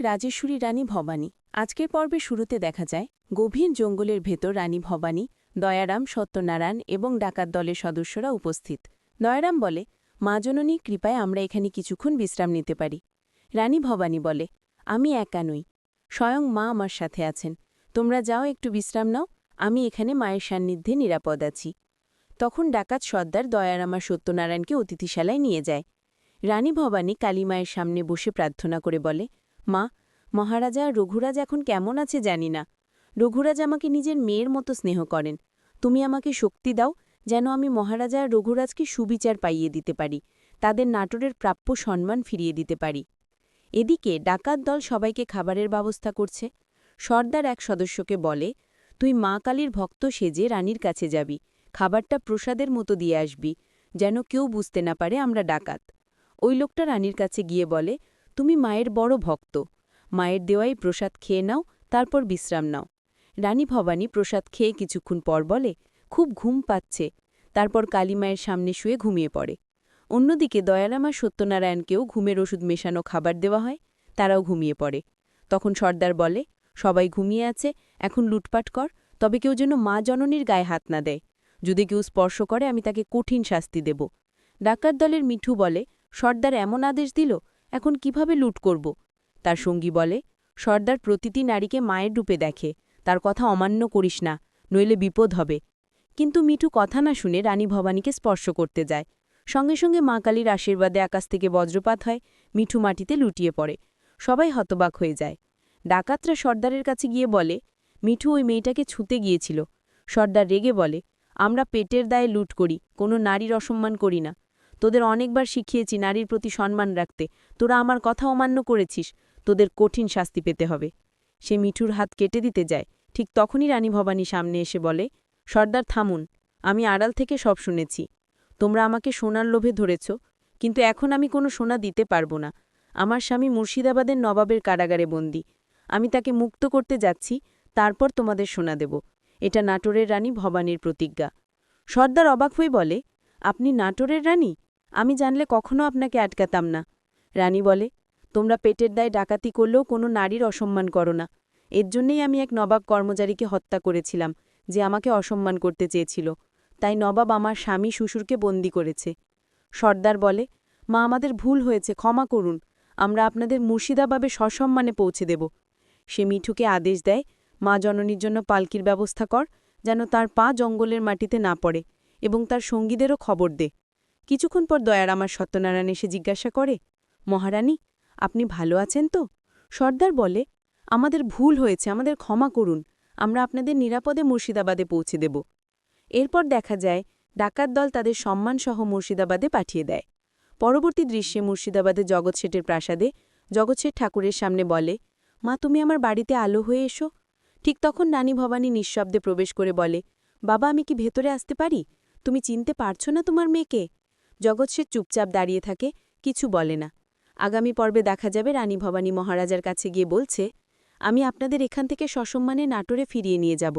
রাজেশ্বরী রানী ভবানী। আজকের পর্বে শুরুতে দেখা যায়, গভীর জঙ্গলের ভেতর রানী ভবানী, দয়ারাম সত্যনারায়ণ এবং ডাকাত দলের সদস্যরা উপস্থিত। দয়ারাম বলে, মা জননী, কৃপায় আমরা এখানে কিছুক্ষণ বিশ্রাম নিতে পারি। রানী ভবানী বলে, আমি একা নই। স্বয়ং মা আমার সাথে আছেন। তোমরা যাও, একটু বিশ্রাম নাও। আমি এখানে মায়ের সান্নিধ্যে নিরাপদ আছি। তখন ডাকাত সর্দার দয়ারাম সত্যনারায়ণকে অতিথিশালায় নিয়ে যায়। রানী ভবানী কালীমায়ের সামনে বসে প্রার্থনা করে বলে মা, মহারাজা রঘুরাজ এখন কেমন আছে জানি না। রঘুরাজ আমাকে নিজের মেয়ের মতো স্নেহ করেন। তুমি আমাকে শক্তি দাও যেন আমি মহারাজা রঘুরাজকে সুবিচার পাইয়ে দিতে পারি, তাদের নাটোরের প্রাপ্য সম্মান ফিরিয়ে দিতে পারি। এদিকে ডাকাত দল সবাইকে খাবারের ব্যবস্থা করছে। সর্দার এক সদস্যকে বলে, তুই মা কালীর ভক্ত সেজে রানীর কাছে যাবি, খাবারটা প্রসাদের মতো দিয়ে আসবি, যেন কেউ বুঝতে না পারে আমরা ডাকাত। ওই লোকটা রানীর কাছে গিয়ে বলে তুমি মায়ের বড় ভক্ত। মায়ের দেওয়াই প্রসাদ খেয়ে নাও, তারপর বিশ্রাম নাও। রানী ভবানী প্রসাদ খেয়ে কিছুক্ষণ পর বলে, খুব ঘুম পাচ্ছে। তারপর কালীমায়ের সামনে শুয়ে ঘুমিয়ে পড়ে। অন্যদিকে দয়ারামা সত্যনারায়ণকেও ঘুমের ওষুধ মেশানো খাবার দেওয়া হয়, তারাও ঘুমিয়ে পড়ে। তখন সর্দার বলে, সবাই ঘুমিয়ে আছে, এখন লুটপাট কর, তবে কেউ যেন মা জননীর গায়ে হাত না দেয়। যদি কেউ স্পর্শ করে, আমি তাকে কঠিন শাস্তি দেব। ডাকাত দলের মিঠু বলে, সর্দার এমন আদেশ দিল এখন কীভাবে লুট করব? তার সঙ্গী বলে, সর্দার প্রতিটি নারীকে মায়ের রূপে দেখে, তার কথা অমান্য করিস না, নইলে বিপদ হবে। কিন্তু মিঠু কথা না শুনে রানী ভবানীকে স্পর্শ করতে যায়। সঙ্গে সঙ্গে মা কালীর আশীর্বাদে আকাশ থেকে বজ্রপাত হয়, মিঠু মাটিতে লুটিয়ে পড়ে। সবাই হতবাক হয়ে যায়। ডাকাতরা সর্দারের কাছে গিয়ে বলে, মিঠু ওই মেয়েটাকে ছুতে গিয়েছিল। সর্দার রেগে বলে, আমরা পেটের দায়ে লুট করি, কোনো নারীর অসম্মান করি না। তোদের অনেকবার শিখিয়েছি নারীর প্রতি সম্মান রাখতে। তোরা আমার কথা অমান্য করেছিস। তোদের কঠিন শাস্তি পেতে হবে। সে মিঠুর হাত কেটে দিতে যায়। ঠিক তখনই রানী ভবানী সামনে এসে বলে, সর্দার, থামুন। আমি আড়াল থেকে সব শুনেছি। তোমরা আমাকে সোনার লোভে ধরেছ, কিন্তু এখন আমি কোনো সোনা দিতে পারব না। আমার স্বামী মুর্শিদাবাদের নবাবের কারাগারে বন্দি। আমি তাকে মুক্ত করতে যাচ্ছি, তারপর তোমাদের সোনা দেব। এটা নাটোরের রানী ভবানীর প্রতিজ্ঞা। সর্দার অবাক হয়ে বলে, আপনি নাটোরের রানী? আমি জানলে কখনো আপনাকে আটকাতাম না। রানী বলে, তোমরা পেটের দায় ডাকাতি করলেও কোনো নারীর অসম্মান করো না। এর জন্যেই আমি এক নবাব কর্মচারীকে হত্যা করেছিলাম, যে আমাকে অসম্মান করতে চেয়েছিল। তাই নবাব আমার স্বামী শ্বশুরকে বন্দি করেছে। সর্দার বলে, মা, আমাদের ভুল হয়েছে, ক্ষমা করুন। আমরা আপনাদের মুর্শিদাবাবে সসম্মানে পৌঁছে দেব। সে মিঠুকে আদেশ দেয়, মা, জননীর জন্য পালকির ব্যবস্থা কর, যেন তার পা জঙ্গলের মাটিতে না পড়ে এবং তার সঙ্গীদেরও খবর দে। কিছুক্ষণ পর দয়ার আমার সত্যনারায়ণ এসে জিজ্ঞাসা করে, মহারানী, আপনি ভালো আছেন তো? সর্দার বলে, আমাদের ভুল হয়েছে, আমাদের ক্ষমা করুন, আমরা আপনাদের নিরাপদে মুর্শিদাবাদে পৌঁছে দেব। এরপর দেখা যায়, ডাকাত দল তাদের সম্মানসহ মুর্শিদাবাদে পাঠিয়ে দেয়। পরবর্তী দৃশ্যে মুর্শিদাবাদে জগৎ শেঠের প্রাসাদে জগৎ শেঠ ঠাকুরের সামনে বলে, মা, তুমি আমার বাড়িতে আলো হয়ে এসো। ঠিক তখন নানি ভবানী নিঃশব্দে প্রবেশ করে বলে, বাবা, আমি কি ভেতরে আসতে পারি? তুমি চিনতে পারছ না তোমার মেয়েকে? জগৎ সে চুপচাপ দাঁড়িয়ে থাকে, কিছু বলে না। আগামী পর্বে দেখা যাবে রানী ভবানী মহারাজার কাছে গিয়ে বলছে, আমি আপনাদের এখান থেকে সসম্মানে নাটোরে ফিরিয়ে নিয়ে যাব।